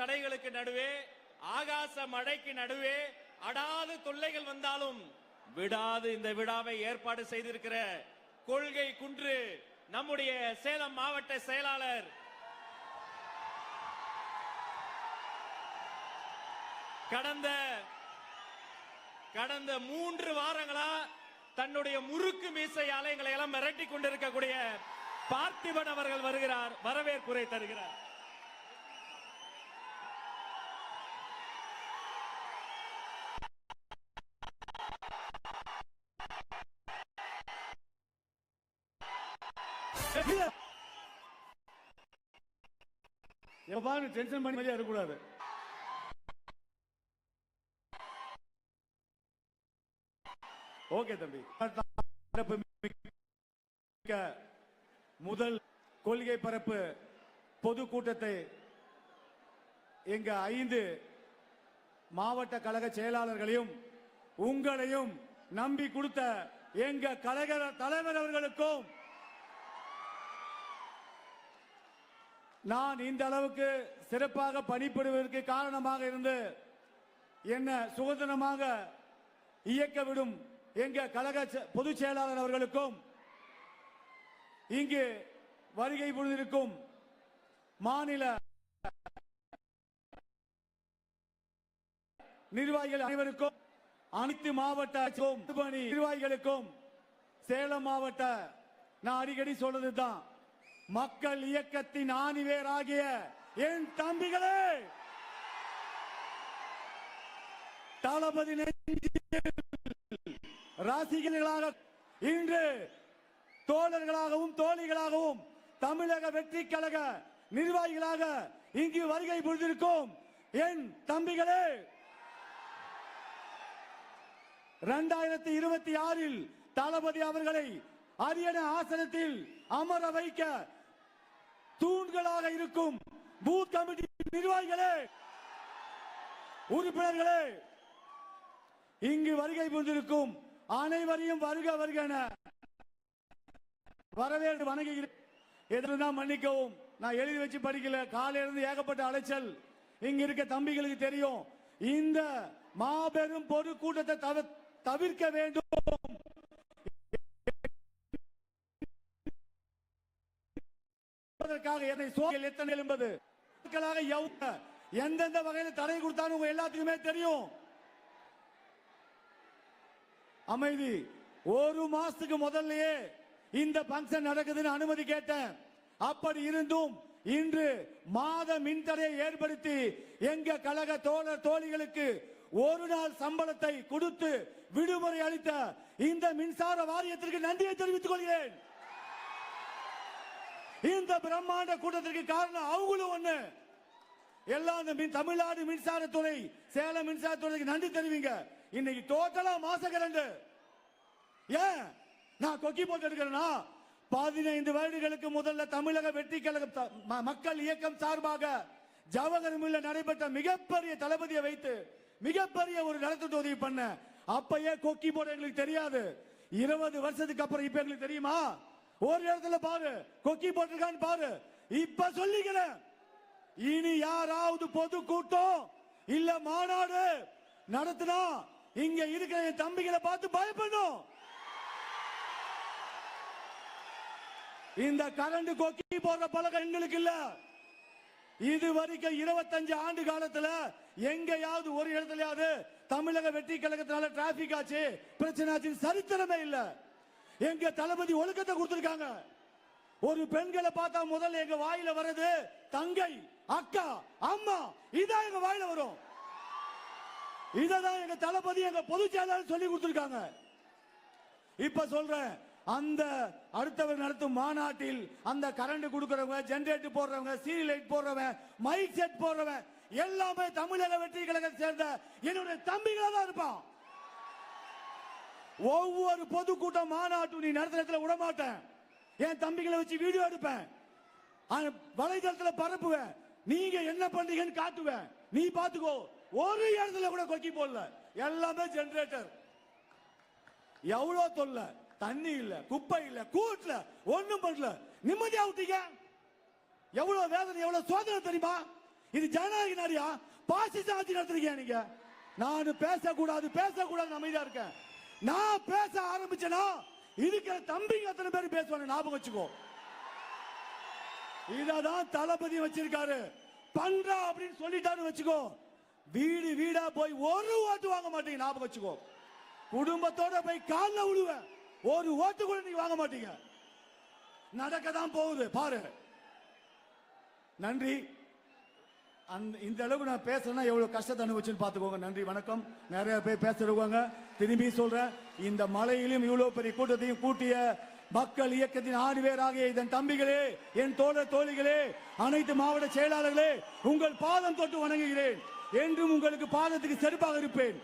தடைகளுக்கு நடுவே ஆகாச மழைக்கு நடுவே அடாது தொல்லைகள் வந்தாலும் விடாது இந்த விழாவை ஏற்பாடு செய்திருக்கிற கொள்கை குன்று நம்முடைய சேலம் மாவட்ட செயலாளர் கடந்த கடந்த மூன்று வாரங்களா தன்னுடைய முறுக்கு மீசையால எங்களை எல்லாம் மிரட்டி கொண்டிருக்கக்கூடிய பார்த்திபன் அவர்கள் வருகிறார் வரவேற்புரை தருகிறார். எவ்வாறு டென்ஷன் பண்ணி மாதிரியா இருக்கக்கூடாது. ஓகே தம்பி. முதல் கொள்கை பரப்பு பொதுக்கூட்டத்தை எங்க ஐந்து மாவட்ட கழக செயலாளர்களையும் உங்களையும் நம்பி கொடுத்த எங்க கழக தலைவர் அவர்களுக்கும் நான் இந்த அளவுக்கு சிறப்பாக பணிபுரிவதற்கு காரணமாக இருந்து என்ன சுதந்திரமாக இயக்க விடும் எங்க கழக செ- பொதுச் செயலாளர் அவர்களுக்கும் இங்கு வருகை புரிந்திருக்கும் மாநில நிர்வாகிகள் அனைவருக்கும் அனைத்து மாவட்ட நிர்வாகிகளுக்கும் சேலம் மாவட்ட நான் அடிக்கடி சொல்றதுதான். மக்கள் இயக்கத்தின் ஆணிவேராகிய என் தம்பிகளே! தளபதி ராசிகளாக இன்று தோழர்களாகவும் தோழிகளாகவும் தமிழக வெற்றி கழக நிர்வாகிகளாக இங்கு வருகை புரிந்திருக்கும் என் தம்பிகளே! இரண்டாயிரத்தி இருபத்தி ஆறில் தளபதி அவர்களை அரியணை ஆசனத்தில் அமர வைக்க தூண்களாக இருக்கும் பூத் கமிட்டி நிர்வாகிகளே உறுப்பினர்களே இங்கு வருகை புரிந்திருக்கும் அனைவரையும் வருக வருக என வரவேற்று வணங்குகிறேன். மன்னிக்கவும். நான் எழுதி வச்சு படிக்கல. காலையிலிருந்து ஏகப்பட்ட அலைச்சல். இங்க இருக்க தம்பிகளுக்கு தெரியும். இந்த மாபெரும் பொது கூட்டத்தை தவிர- தவிர்க்க வேண்டும். என்பதற்காக என்னை சோழல் எத்தனை என்பது எந்தெந்த வகையில் தடை கொடுத்தாலும் உங்க எல்லாத்துக்குமே தெரியும். அமைதி. ஒரு மாசத்துக்கு முதல்லயே இந்த பங்கன் நடக்குதுன்னு அனுமதி கேட்டேன். அப்படி இருந்தும் இன்று மாத மின்தடையை ஏற்படுத்தி எங்க கழக தோழர் தோழிகளுக்கு ஒரு நாள் சம்பளத்தை கொடுத்து விடுமுறை அளித்த இந்த மின்சார வாரியத்திற்கு நன்றியை தெரிவித்துக் கொள்கிறேன். இந்த பிரம்மாண்ட கூட்டத்திற்கு காரணம் அவங்களும் ஒண்ணு. எல்லாம் இந்த தமிழ்நாடு மின்சாரத்துறை சேலம் மின்சாரத்துறைக்கு நன்றி தெரிவிங்க. இன்னைக்கு டோட்டலா மாச கரண்டு. ஏன்? நான் கொக்கி போட்டு எடுக்கிறேன்னா பதினைந்து வருடங்களுக்கு முதல்ல தமிழக வெற்றி கழக ம- மக்கள் இயக்கம் சார்பாக ஜவஹர் மில்ல நடைபெற்ற மிகப்பெரிய தளபதியை வைத்து மிகப்பெரிய ஒரு நலத்திட்ட உதவி பண்ண அப்பயே கொக்கி போட எங்களுக்கு தெரியாது. இருபது வருஷத்துக்கு அப்புறம் இப்ப எங்களுக்கு தெரியுமா? ஒரு இடத்துல பாரு கொக்கி போட்டிருக்கான்னு பாரு. இப்ப சொல்லிக்கிறேன். இனி யாராவது பொது கூட்டம் இல்ல மாநாடு நடத்தினா இங்க இருக்கிற என் தம்பிகளை பார்த்து பயப்படணும். இந்த கரண்ட் கொக்கி போடுற பழக்கம் எங்களுக்கு இல்ல. இது வரைக்கும் இருபத்தஞ்சு ஆண்டு காலத்துல எங்கேயாவது ஒரு இடத்துலயாவது தமிழக வெற்றி கழகத்தினால டிராபிக் ஆச்சு. பிரச்சனை ஆச்சு சரித்திரமே இல்லை. எங்க தளபதி ஒழுக்கத்தை கொடுத்திருக்காங்க. ஒரு பெண்களை பார்த்தா முதல்ல எங்க வாயில வர்றது தங்கை அக்கா அம்மா இதான் எங்க வாயில வரும். இததான் எங்க தளபதி எங்க பொதுச் செயலாளர் சொல்லி கொடுத்திருக்காங்க. இப்ப சொல்றேன் அந்த அடுத்தவர் நடத்தும் மாநாட்டில் அந்த கரண்ட் கொடுக்கறவங்க ஜெனரேட்டர் போடுறவங்க சீரியல் லைட் போடுறவன் மைக் செட் போடுறவன் எல்லாமே தமிழக வெற்றி கழகத்தை சேர்ந்த என்னுடைய தம்பிகளா தான் இருப்பான். ஒவ்வொரு பொதுக்கூட்டம் மாநாட்டும் நீ நடத்துறதுல விடமாட்டேன். என் தம்பிகளை வச்சு வீடியோ எடுப்பேன். வலைதளத்தில் வலைதளத்துல பரப்புவேன். நீங்க என்ன பண்றீங்கன்னு காட்டுவேன். நீ பாத்துக்கோ ஒரு இடத்துல கூட கொக்கி போடல. எல்லாமே ஜெனரேட்டர் எவ்வளவு தொல்லை? தண்ணி இல்ல குப்பை இல்ல கூட்டல. ஒண்ணும் பண்ணல. நிம்மதியா விட்டீங்க? எவ்வளவு வேதனை எவ்வளவு சோதனை தெரியுமா? இது ஜனநாயக நாடியா? பாசிச ஆட்சி நடத்துறீங்க நீங்க. நான் பேசக்கூடாது பேசக்கூடாது அமைதியா இருக்கேன். நான் பேச ஆரம்பிச்சேனா? இருக்கிற தம்பிங்க அத்தனை பேர் பேசுவாங்க ஞாபகம் வச்சுக்கோ. இததான் தளபதி வச்சிருக்காரு. பண்றா அப்படின்னு சொல்லிட்டாரு வச்சுக்கோ. வீடு வீடா போய் ஒரு ஓட்டு வாங்க மாட்டீங்க. ஞாபகம் வச்சுக்கோ. குடும்பத்தோட போய் காலில் விழுவேன் ஒரு ஓட்டு கூட நீங்க வாங்க மாட்டீங்க. நடக்க தான் போகுது. பாரு. நன்றி. அந்த இந்த அளவுக்கு நான் பேசுறேன்னா எவ்வளவு கஷ்டத்தை அனுபவிச்சுன்னு பாத்துக்கோங்க நன்றி வணக்கம். நிறைய பேர் பேசிருக்காங்க. திரும்பி சொல்றேன் இந்த மலையிலும் இவ்வளவு பெரிய கூட்டத்தையும் கூட்டிய மக்கள் இயக்கத்தின் ஆறு பேராகிய இதன் தம்பிகளே என் தோழர் தோழிகளே அனைத்து மாவட்ட செயலாளர்களே உங்கள் பாதம் தொட்டு வணங்குகிறேன். என்றும் உங்களுக்கு பாதத்துக்கு செருப்பாக இருப்பேன்.